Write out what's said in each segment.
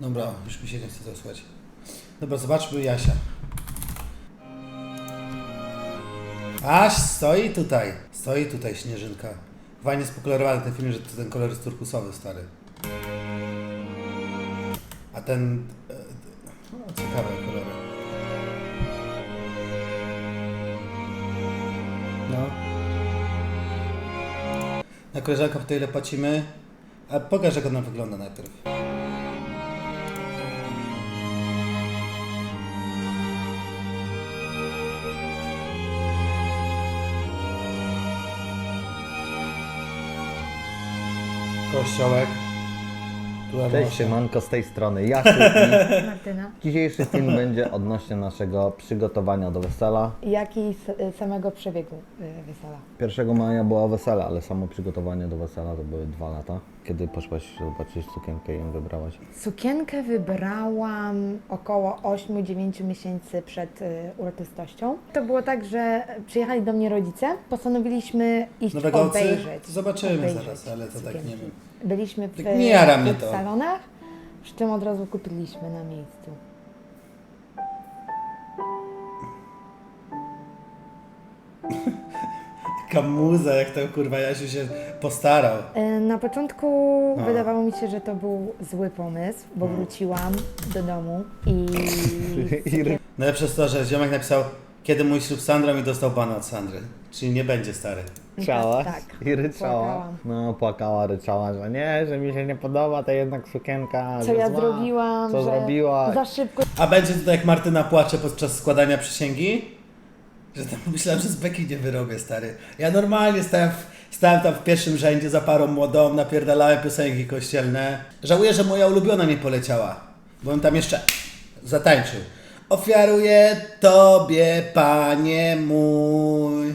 Dobra, już mi się nie chce słuchać. Dobra, zobaczmy Jasia. Aś stoi tutaj. Stoi tutaj Śnieżynka. Fajnie spokolorowany ten film, że to ten kolor jest turkusowy, stary. A ten... e, No, ciekawe kolory. No. Na koleżankę po ile płacimy. A pokaż jak ona wygląda najpierw. Kościołek. Tu Cześć, siemanko z tej strony Martyna. dzisiejszy film będzie odnośnie naszego przygotowania do wesela. Jak i s- samego przebiegu y, wesela. 1 maja było wesele, ale samo przygotowanie do wesela to były dwa lata. Kiedy poszłaś zobaczyć sukienkę i ją wybrałaś? Sukienkę wybrałam około 8-9 miesięcy przed y, uroczystością. To było tak, że przyjechali do mnie rodzice, postanowiliśmy iść Nowego obejrzeć. Zobaczymy obejrzeć zaraz, ale to tak sukienki. nie wiem. Byliśmy w, Tak nie jara mnie w to. salonach, przy czym od razu kupiliśmy na miejscu. Taka muza, jak tam kurwa Jasiu się postarał. Y, Na początku A. wydawało mi się, że to był zły pomysł, bo Mm. wróciłam do domu i Najlepsze jest to, że ziomek napisał, kiedy mój ślub z Sandrą i dostał bana od Sandry. Czyli nie będzie stary. Ryczałaś Tak, i ryczała. płakałam. No, płakała, ryczała, że nie, że mi się nie podoba ta jednak sukienka. co że ja zła. zrobiłam, Co że zrobiła. za szybko A będzie tutaj jak Martyna płacze podczas składania przysięgi? Że tam myślałem, że z beki nie wyrobię, stary. Ja normalnie stałem, w, stałem tam w pierwszym rzędzie za parą młodą, napierdalałem piosenki kościelne. Żałuję, że moja ulubiona nie poleciała, bo bym tam jeszcze zatańczył. Ofiaruję Tobie, Panie mój,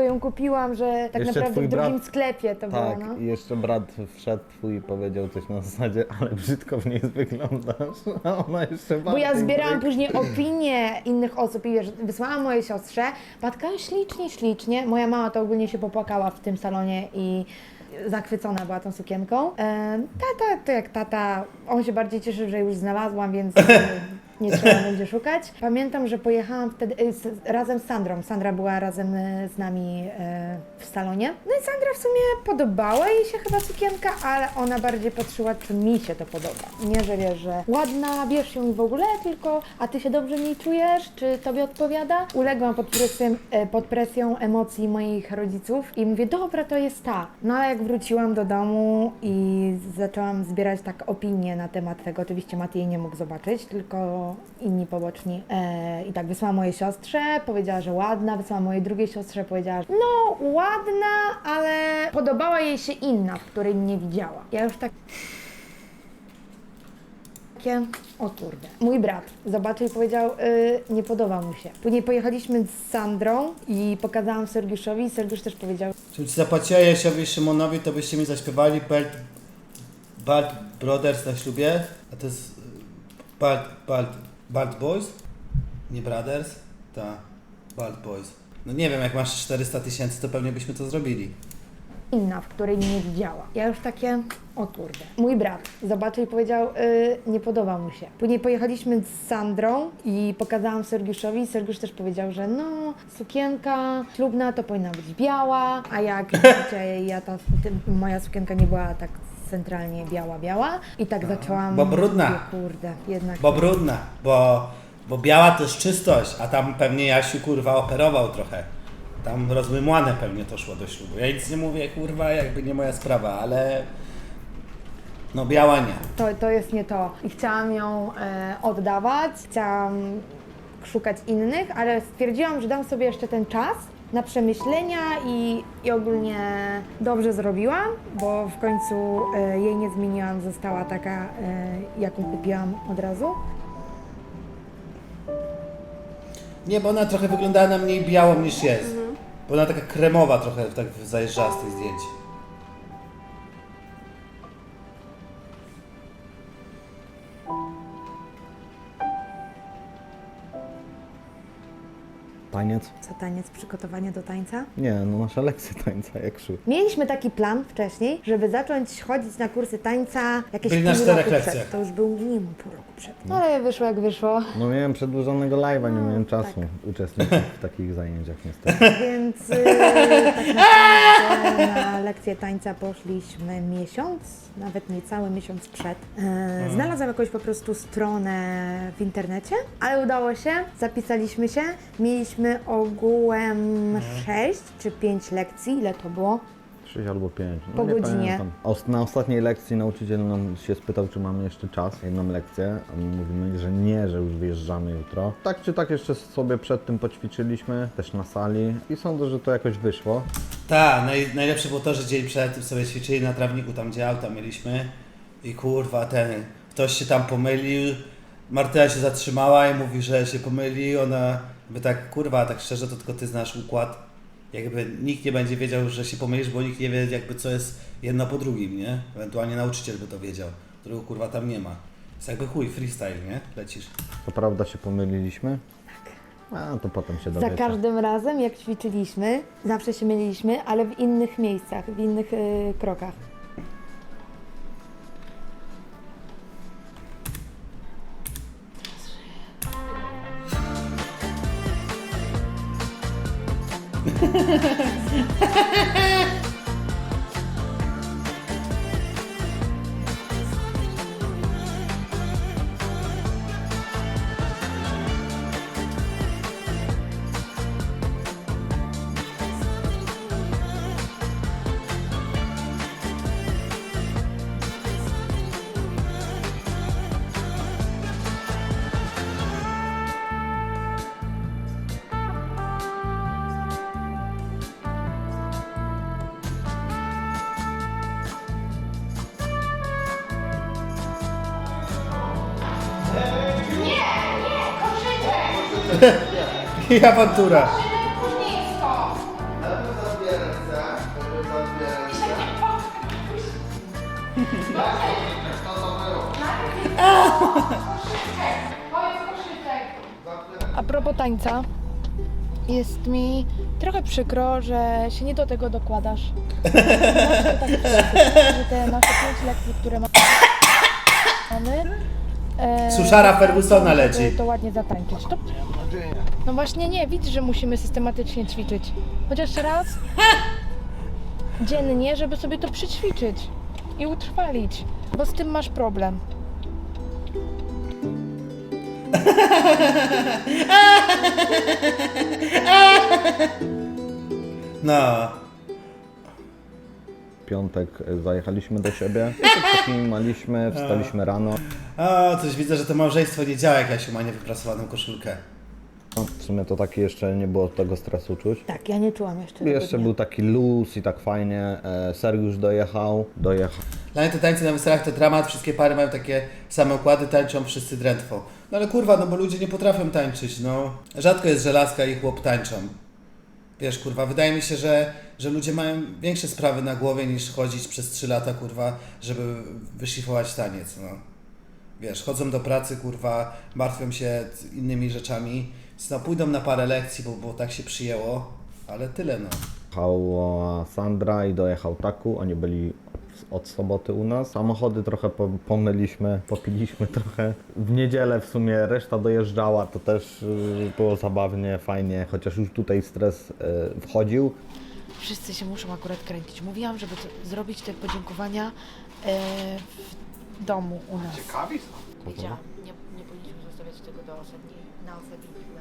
Ją kupiłam, że tak Jeszcze naprawdę twój w drugim brat- sklepie to Tak, było, no. i jeszcze brat wszedł twój i powiedział coś na zasadzie, ale brzydko w niej wyglądasz. A ona jeszcze Bo ja bardziej zbierałam później opinie innych osób i wiesz, wysłałam mojej siostrze. Patka ślicznie, ślicznie. Moja mama to ogólnie się popłakała w tym salonie i zachwycona była tą sukienką. E, tata to jak tata, on się bardziej cieszy, że już znalazłam, więc e, nie trzeba będzie szukać. Pamiętam, że pojechałam wtedy e, z, razem z Sandrą. Sandra była razem e, z nami e, w salonie. No i Sandra w sumie podobała jej się chyba sukienka, ale ona bardziej patrzyła, czy mi się to podoba. Nie, że wiesz, że ładna, bierz ją w ogóle, tylko a ty się dobrze w niej czujesz, czy tobie odpowiada? Uległam pod presją, pod presją emocji moich rodziców i mówię, dobra, to jest ta. No ale jak wróciłam do domu i zaczęłam zbierać tak opinie na temat tego, oczywiście Maty jej nie mógł zobaczyć, tylko inni poboczni. E, I tak wysłałam mojej siostrze, powiedziała, że ładna, wysłałam mojej drugiej siostrze, powiedziała, że no ładna, ale podobała jej się inna, w której nie widziała. Ja już tak takie, o kurde. Mój brat zobaczył i powiedział, y, nie podoba mu się. Później pojechaliśmy z Sandrą i pokazałam Sergiuszowi i Sergiusz też powiedział, Czy ci zapłaciła Jasiowi i Szymonowi, to byście mi zaśpiewali Belt, Balt Brothers na ślubie? A to jest Balt, Balt, Balt Boys? Nie Brothers? Ta, Balt Boys. No nie wiem, jak masz 400 tysięcy, to pewnie byśmy to zrobili. inna, w której nie widziała. Ja już takie, o kurde. Mój brat zobaczył i powiedział, y, nie podoba mu się. Później pojechaliśmy z Sandrą i pokazałam Sergiuszowi Sergiusz też powiedział, że no, sukienka ślubna to powinna być biała, a jak wiecie, ja ta, moja sukienka nie była tak centralnie biała, biała i tak zaczęłam... bo brudna. mówię, Kurde, jednak... Bo brudna, bo, bo biała to jest czystość, a tam pewnie Jasiu kurwa operował trochę. Tam rozmymłane pewnie to szło do ślubu. Ja nic nie mówię, kurwa, jakby nie moja sprawa, ale no biała nie. To, to jest nie to. I chciałam ją e, oddawać, chciałam szukać innych, ale stwierdziłam, że dam sobie jeszcze ten czas na przemyślenia i, i ogólnie dobrze zrobiłam, bo w końcu e, jej nie zmieniłam, została taka, e, jaką kupiłam od razu. Nie, bo ona trochę wyglądała na mniej białą niż jest. Bo ona taka kremowa trochę tak zajeżdżała z tych zdjęć. Taniec? Co taniec, przygotowanie do tańca? Nie, no nasze lekcje tańca, jak szły. Mieliśmy taki plan wcześniej, żeby zacząć chodzić na kursy tańca jakieś Byli na pół czterech roku lekcjach. przed. To już był minimum pół roku przed. No ale wyszło jak wyszło. No miałem przedłużonego live'a, nie miałem czasu uczestniczyć w takich zajęciach niestety. Więc yy, tak naprawdę na lekcję tańca poszliśmy miesiąc, nawet niecały miesiąc przed. Yy, znalazłam jakąś po prostu stronę w internecie, ale udało się, zapisaliśmy się. Mieliśmy ogółem 6 czy 5 lekcji, ile to było? 6 albo 5. No, Po nie godzinie. Pamiętam. Os- Na ostatniej lekcji nauczyciel nam się spytał, czy mamy jeszcze czas, jedną lekcję, a my mówimy, że nie, że już wyjeżdżamy jutro. Tak czy tak jeszcze sobie przed tym poćwiczyliśmy, też na sali i sądzę, że to jakoś wyszło. Tak, naj, najlepsze było to, że dzień przed tym sobie ćwiczyli na trawniku, tam gdzie auta mieliśmy i kurwa ten, ktoś się tam pomylił, Martyna się zatrzymała i mówi, że się pomyli, ona by tak, kurwa, tak szczerze to tylko ty znasz układ, jakby nikt nie będzie wiedział, że się pomylisz, bo nikt nie wie jakby co jest jedno po drugim, nie? Ewentualnie nauczyciel by to wiedział, którego kurwa tam nie ma. Jest jakby chuj, freestyle, nie? Lecisz. To prawda się pomyliliśmy? Tak. A to potem się Za dowiecie. każdym razem, jak ćwiczyliśmy, zawsze się myliliśmy, ale w innych miejscach, w innych yy, krokach. I awantura. A propos tańca, jest mi trochę przykro, że się nie do tego dokładasz. Tak jest, że te nasze pięć lekcji, które mamy, e, Suszara Fergusona leci. To ładnie zatańczyć. To... No właśnie nie, widzisz, że musimy systematycznie ćwiczyć. Chociaż raz dziennie, żeby sobie to przyćwiczyć i utrwalić, bo z tym masz problem. No. W piątek e, zajechaliśmy do siebie, przekimaliśmy, wstaliśmy rano. O, coś widzę, że to małżeństwo nie działa, jak Jasiu ma niewyprasowaną koszulkę. No, W sumie to taki jeszcze nie było tego stresu czuć. Tak, ja nie czułam jeszcze tego Jeszcze dnia. był taki luz i tak fajnie. E, Sergiusz dojechał, dojechał. Dla mnie te tańce na weselach to dramat, wszystkie pary mają takie same układy, tańczą wszyscy drętwo. No ale kurwa, no bo ludzie nie potrafią tańczyć, no. Rzadko jest, że laska i chłop tańczą. Wiesz, kurwa, wydaje mi się, że, że ludzie mają większe sprawy na głowie niż chodzić przez 3 lata, kurwa, żeby wyszlifować taniec, no. Wiesz, chodzą do pracy, kurwa, martwią się innymi rzeczami, no pójdą na parę lekcji, bo, bo tak się przyjęło, ale tyle, no. Jechała Sandra i dojechał Taku. Oni byli od soboty u nas. Samochody trochę po- pomyliśmy, popiliśmy trochę. W niedzielę w sumie reszta dojeżdżała, to też y, było zabawnie, fajnie, chociaż już tutaj stres y, wchodził. Wszyscy się muszą akurat kręcić. Mówiłam, żeby to, zrobić te podziękowania e, w domu u nas. Ciekawi są. Wiedziałam, nie, nie zostawiać tego do ostatniej, na ostatniej chwilę.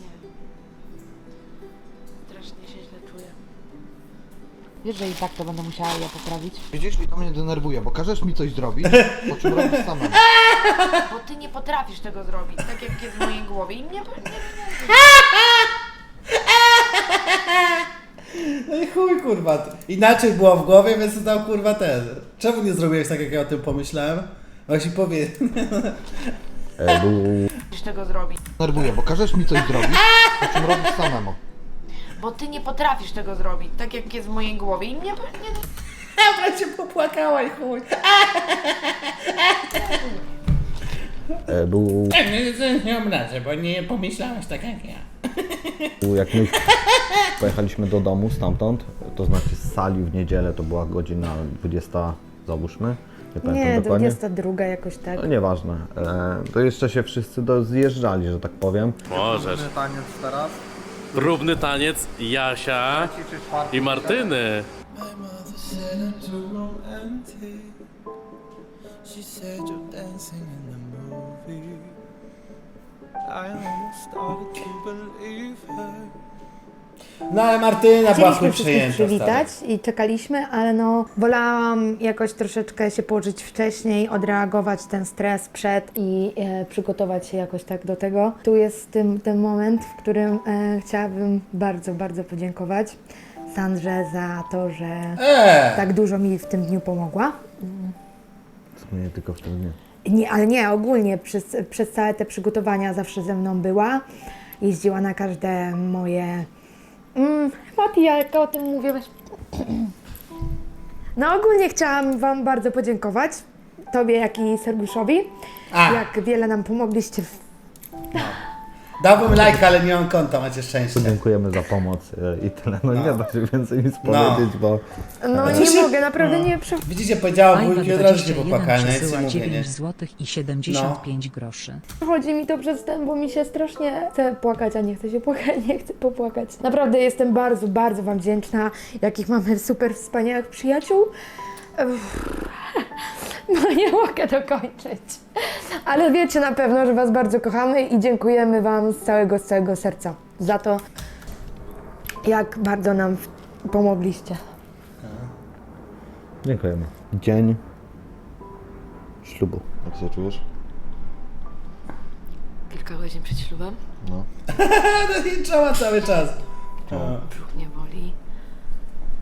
Nie. Strasznie się źle czuję. Wiesz, że i tak to będę musiała ja poprawić? Widzisz, i to mnie denerwuje, bo każesz mi coś zrobić, po czym robisz samemu. Bo ty nie potrafisz tego zrobić, tak jak jest w mojej głowie i mnie... nie No i chuj, kurwa. Inaczej było w głowie, więc to dał kurwa ten. Czemu nie zrobiłeś tak, jak ja o tym pomyślałem? Właśnie powie. Potrafisz tego zrobić. Denerwuję, bo każesz mi coś zrobić, po czym robisz samemu. Bo ty nie potrafisz tego zrobić, tak jak jest w mojej głowie. I mnie nie, Dobra, się popłakała i chuj. E, Był, Nie, nie obrażę, bo nie pomyślałeś tak jak ja. Jak my pojechaliśmy do domu stamtąd, to znaczy z sali w niedzielę, to była godzina 20, załóżmy. Nie pamiętam Nie, dokładnie. 22 jakoś tak. No nieważne. E, to jeszcze się wszyscy do, zjeżdżali, że tak powiem. Możesz. taniec teraz. Próbny taniec Jasia i Martyny. She said you're dancing in the movie. No ale Martyna była Chcieliśmy wszystkich przejęta, przywitać i czekaliśmy, ale no wolałam jakoś troszeczkę się położyć wcześniej, odreagować ten stres przed i e, przygotować się jakoś tak do tego. Tu jest tym, ten moment, w którym e, chciałabym bardzo, bardzo podziękować Sandrze za to, że Eee! tak dużo mi w tym dniu pomogła. W sumie tylko w tym dniu. Nie, ale nie, ogólnie przez, przez całe te przygotowania zawsze ze mną była. Jeździła na każde moje. Mm, Mati, jak o tym mówię, weź. No ogólnie chciałam Wam bardzo podziękować. Tobie, jak i Sergiuszowi. A. Jak wiele nam pomogliście w Dałbym lajka, ale nie mam konta, macie szczęście. Dziękujemy za pomoc e, i tyle. No, nie da się więcej nic No. powiedzieć, bo No Co nie się- mogę, naprawdę nie przy... Widzicie, powiedziała wujki od razu się 21 popłakałem, ja nic nie przesyła mówię, nie? 9 zł i 75 groszy. Chodzi mi to przez ten, bo mi się strasznie chce płakać, a nie chcę się płakać, nie chcę popłakać. Naprawdę jestem bardzo, bardzo Wam wdzięczna, jakich mamy super wspaniałych przyjaciół. No nie mogę dokończyć. Ale wiecie na pewno, że Was bardzo kochamy i dziękujemy Wam z całego, z całego serca za to, jak bardzo nam pomogliście. dziękujemy. Dzień ślubu. Jak się czujesz? kilka godzin przed ślubem, No. No i czoła cały czas. brzuch mnie boli.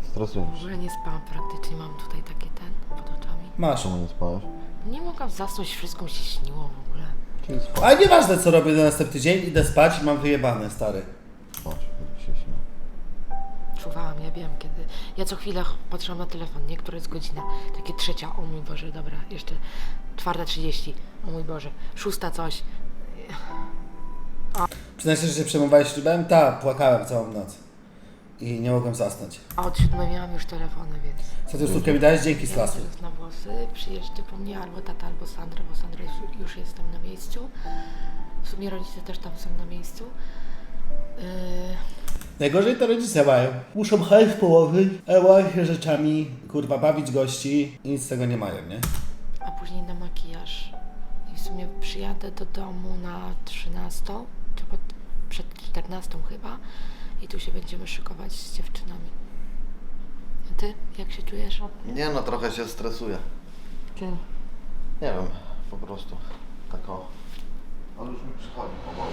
Stresujesz. W ogóle nie spałam praktycznie, mam tutaj taki ten pod oczami. Masz. Czemu nie spałeś? Nie mogłam zasnąć, wszystko mi się śniło w ogóle. Czyli. Ale nieważne co robię na następny dzień, idę spać i mam wyjebane, stary. Spać, żeby się śniło. Czuwałam, ja wiem kiedy. Ja co chwilę ch- patrzyłam na telefon, nie? Która jest godzina. Takie trzecia, o mój Boże, dobra, jeszcze czwarta trzydzieści, o mój Boże, szósta coś. Przyznaję się, że się przejmowałeś ślubem? Tak, płakałem całą noc. I nie mogłem zasnąć. A od siódmej miałam już telefony, więc... Co ty stówkę mi dałeś? Dzięki z lasu. teraz na włosy przyjeżdżę po mnie albo tata, albo Sandra, bo Sandra już, już jest tam na miejscu. W sumie rodzice też tam są na miejscu. Yy, Najgorzej to rodzice mają. Muszą hajs położyć, eła się rzeczami, kurwa, bawić gości i nic z tego nie mają, nie? a później na makijaż. I w sumie przyjadę do domu na 13, czy pod, przed 14 chyba. I tu się będziemy szykować z dziewczynami. A ty, jak się czujesz? Nie no, trochę się stresuję. Czym? Nie wiem, po prostu. Tak o. Już mi przychodzi powoli.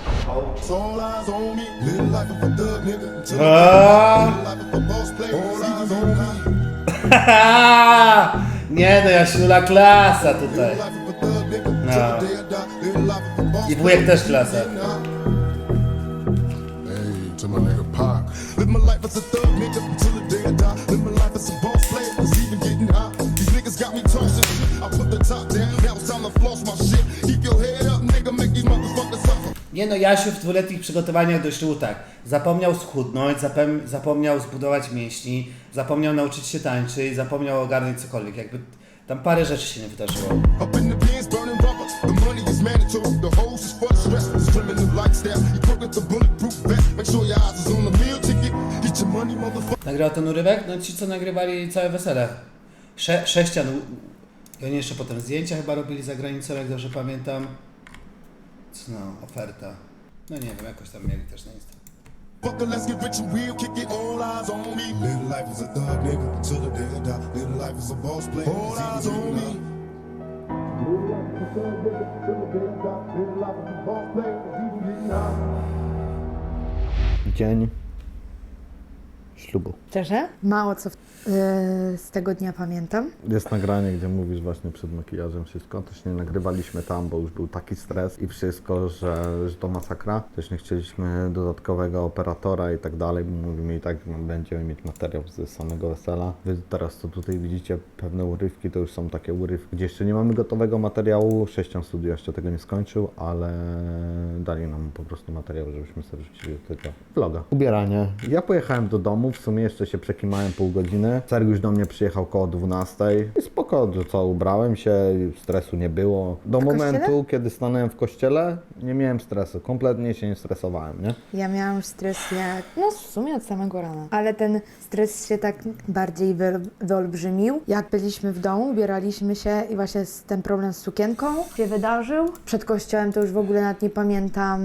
All eyes on me, live life of a thug nigga. Till the Aaa! life of a boss player. All eyes on me, Haha! Nie no, Jasiula klasa tutaj. life of a thug nigga. No. Till the day I die, live life of a boss I wujek też klasa. Hey, to my nigga as a thug nigga until the day I die. Live my life as a boss player, it's even getting hot. These niggas got me tossing shit. I put the top down, now it's time to floss my shit. Keep your head up, nigga, make these motherfuckers suffer. Nie no, Jasiu w dwuletnich przygotowaniach do ślubu tak. Zapomniał schudnąć, zapem- zapomniał zbudować mięśni, zapomniał nauczyć się tańczyć, zapomniał ogarnąć cokolwiek. Jakby tam parę rzeczy się nie wydarzyło. Up in the bins, burning rubber. The money is mandatory. The hose is for the stress. This criminal lifestyle. You put the bulletproof vest. Make sure your eyes is on Nagrał ten urywek? No ci co nagrywali całe wesele. Sze- sześcian. I oni jeszcze potem zdjęcia chyba robili za granicą, jak dobrze pamiętam. Co no, oferta. No nie wiem, jakoś tam mieli też na Insta. Fucker, let's get rich and real. Kick it, all eyes on me. Live life as a thug nigga until the day I die. Live life as a boss player. All eyes on me. Live life as a thug nigga till the day I die. Live life as a boss player. It's even getting hot. Dzień ślubu. Szczerze? Mało co w, yy, z tego dnia pamiętam. Jest nagranie, gdzie mówisz właśnie przed makijażem wszystko. Też nie nagrywaliśmy tam, bo już był taki stres i wszystko, że, że to masakra. Też nie chcieliśmy dodatkowego operatora i tak dalej. bo Mówimy i tak będziemy mieć materiał ze samego wesela. Wy teraz co tutaj widzicie, pewne urywki, to już są takie urywki, gdzie jeszcze nie mamy gotowego materiału. Sześcian studio jeszcze tego nie skończył, ale dali nam po prostu materiał, żebyśmy sobie wrzucili do tego vloga. Ubieranie. Ja pojechałem do domu, w sumie jeszcze się przekimałem pół godziny. Sergiusz do mnie przyjechał koło 12 i spoko, co, ubrałem się, stresu nie było. Do kościele? momentu, kiedy stanąłem w kościele, nie miałem stresu, kompletnie się nie stresowałem, nie? Ja miałam stres jak, no w sumie od samego rana, ale ten stres się tak bardziej wy, wyolbrzymił. Jak byliśmy w domu, ubieraliśmy się i właśnie ten problem z sukienką się wydarzył. Przed kościołem to już w ogóle nawet nie pamiętam,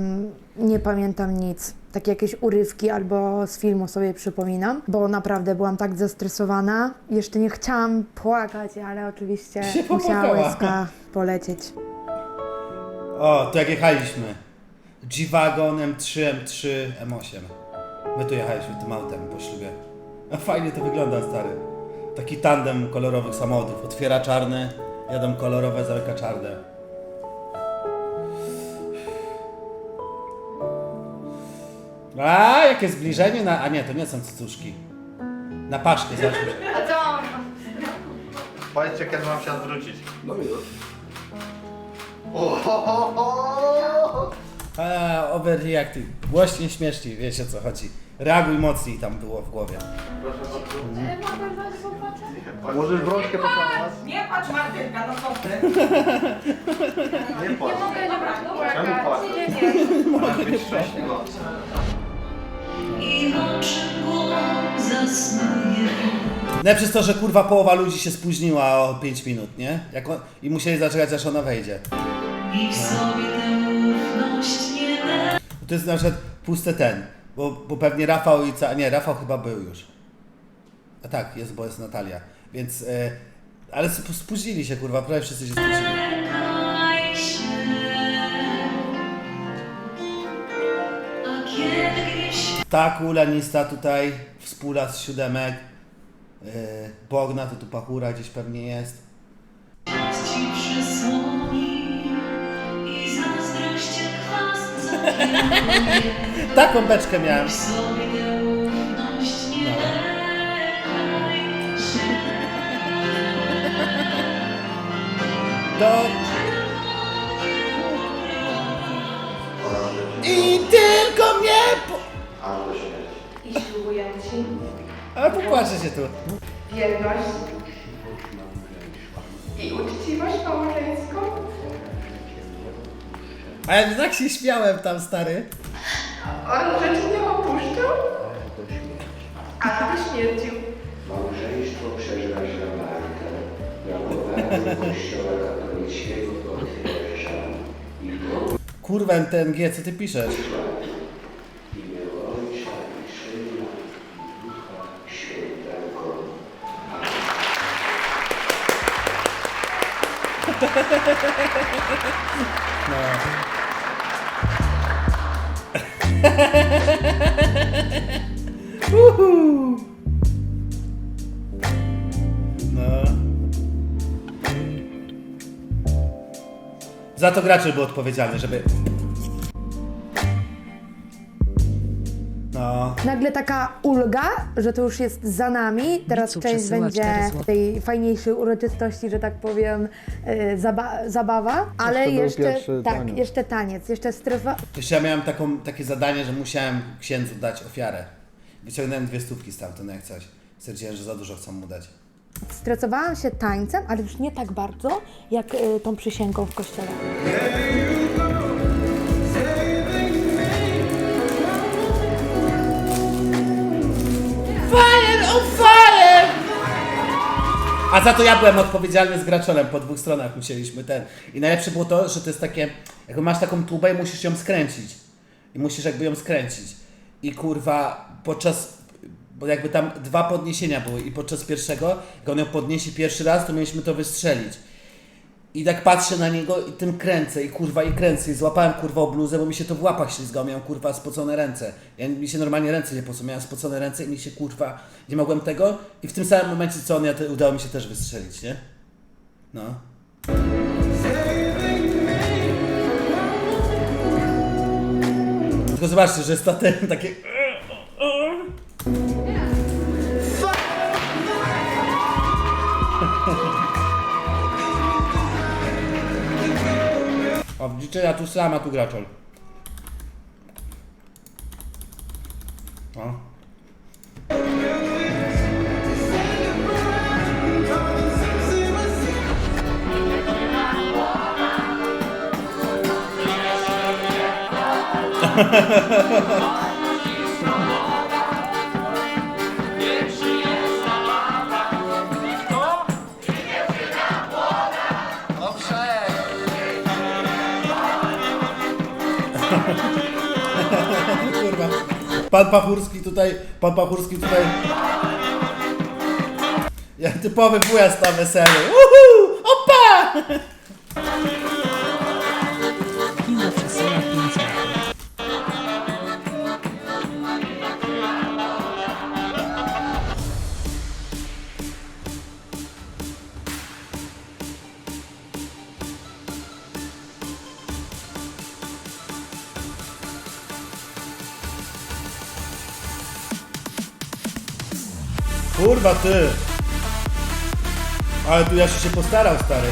nie pamiętam nic. Takie jakieś urywki albo z filmu sobie przypominam, bo naprawdę byłam tak zestresowana. Jeszcze nie chciałam płakać, ale oczywiście Się musiała popłakała. łezka polecieć. O, to jak jechaliśmy. G-Wagon, M3, M3, M8. My tu jechaliśmy tym autem po ślubie. A fajnie to wygląda, stary. Taki tandem kolorowych samochodów. Otwiera czarny, jadą kolorowe, zamyka czarne. A, jakie zbliżenie na... A nie, to nie są cycuszki. Na paszkę, zobaczmy. Powiedzcie, kiedy mam się odwrócić. No już. A, overreacting. Głośniej, śmieszniej, wiecie o co chodzi. Reaguj mocniej tam było w głowie. Możesz brączkę pocałować? Nie patrz Martynka, no co ty? Nie płacz. Mogę dobra, dobra, Czemu płacz? nie, nie. Możesz być szczęśliwa. Nie przez to, że kurwa połowa ludzi się spóźniła o 5 minut, nie? Jak on, I musieli zaczekać aż ona wejdzie. To jest na przykład pusty ten, bo, bo pewnie Rafał i ca... Nie, Rafał chyba był już. A tak, jest, bo jest Natalia. Więc, e, ale sp- spóźnili się kurwa, prawie wszyscy się spóźnili. Ta kulanista tutaj, współla z siódemek. Yy, Bogna to tu pachura gdzieś pewnie jest. Taką beczkę miałem. Do... I tylko. I ślubuję ci A popłaczę się tu. wierność i uczciwość małżeńską A ja tak się śmiałem tam, stary. oraz rzeczy nie opuszczę, a ty śmiercił. Małżeństwo przeżywa się walkę, jako Kościoła katolickiego potwierdza i do Kurwa, NTNG, co ty piszesz? Uhu. No. Za to gracze był odpowiedzialny, żeby... No. Nagle taka ulga, że to już jest za nami. Teraz Bicu część przesyła będzie cztery złote. tej fajniejszej uroczystości, że tak powiem, yy, zaba- zabawa, ale był jeszcze pierwszy tak, taniec. jeszcze taniec, jeszcze strefa. Jeszcze ja miałem taką, takie zadanie, że musiałem księdzu dać ofiarę. Wyciągnąłem dwie stówki stamtąd, jak coś. Stwierdziłem, że za dużo chcą mu dać. Stresowałam się tańcem, ale już nie tak bardzo, jak y, tą przysięgą w kościele. A za to ja byłem odpowiedzialny z graczolem, po dwóch stronach musieliśmy ten. I najlepsze było to, że to jest takie, jakby masz taką tubę i musisz ją skręcić. I musisz jakby ją skręcić. I kurwa, podczas, bo jakby tam dwa podniesienia były i podczas pierwszego, jak on ją podniesie pierwszy raz, to mieliśmy to wystrzelić. I tak patrzę na niego i tym kręcę i kurwa i kręcę i złapałem kurwa o bluzę, bo mi się to w łapach ślizgało, miałem kurwa spocone ręce. Ja, mi się normalnie ręce nie pocą, miałem spocone ręce i mi się kurwa, nie mogłem tego i w tym samym momencie co on, ja te, udało mi się też wystrzelić, nie? No. Tylko zobaczcie, że jest to ten takie... O, ja tu sama tu graczol. O. Pan Pachurski tutaj, pan Pachurski tutaj. Jak typowy wujas na weselu. Uhu! Opa! Ty! Ale tu Jasiu się postarał, stary.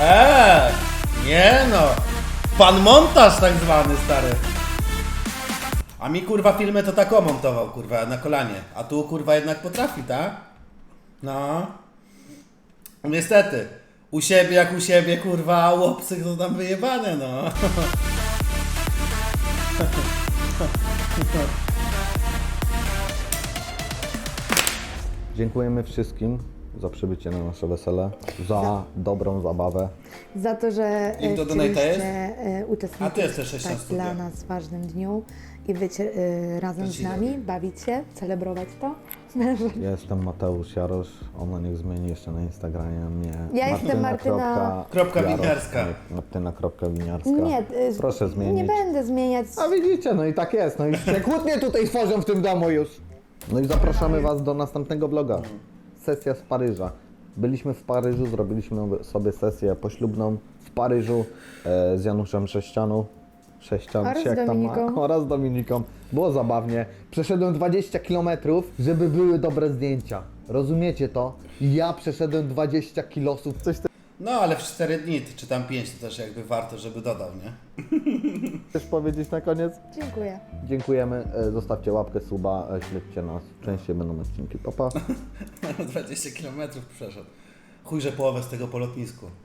Eee! Nie no! Pan montaż tak zwany, stary. A mi kurwa filmy to tak montował, kurwa, na kolanie. A tu kurwa jednak potrafi, tak? No. Niestety. U siebie jak u siebie, kurwa, a łopsy to tam wyjebane, no. Dziękujemy wszystkim za przybycie na nasze wesele, za dobrą zabawę. Za to, że do e, jest? chcieliście e, A ty jesteś w sześć tak na studia. dla nas ważnym dniu i być e, razem z nami, robię. bawić się, celebrować to. Ja jestem Mateusz Jarosz, ona niech zmieni jeszcze na Instagramie mnie. Ja jestem Martyna- Kropka Jarosz, winiarska. nie Martyna kropka winiarska. Nie, e, Proszę zmienić. nie będę zmieniać. A widzicie, no i tak jest, no i się kłótnie tutaj tworzą w tym domu już. No i zapraszamy Was do następnego vloga. Sesja z Paryża. Byliśmy w Paryżu, zrobiliśmy sobie sesję poślubną w Paryżu e, z Januszem Sześcianu. Sześcian, Oraz czy jak tam ma, Dominiką. oraz Dominiką. Było zabawnie. Przeszedłem 20 km, żeby były dobre zdjęcia. Rozumiecie to? Ja przeszedłem 20 kilosów, coś No, ale w 4 dni, czy tam 5, to też jakby warto, żeby dodał, nie? chcesz powiedzieć na koniec? Dziękuję. Dziękujemy, e, zostawcie łapkę, suba, e, śledźcie nas. Częściej będą odcinki. Pa, pa. 20 km przeszedł. Chuj, że połowę z tego po lotnisku.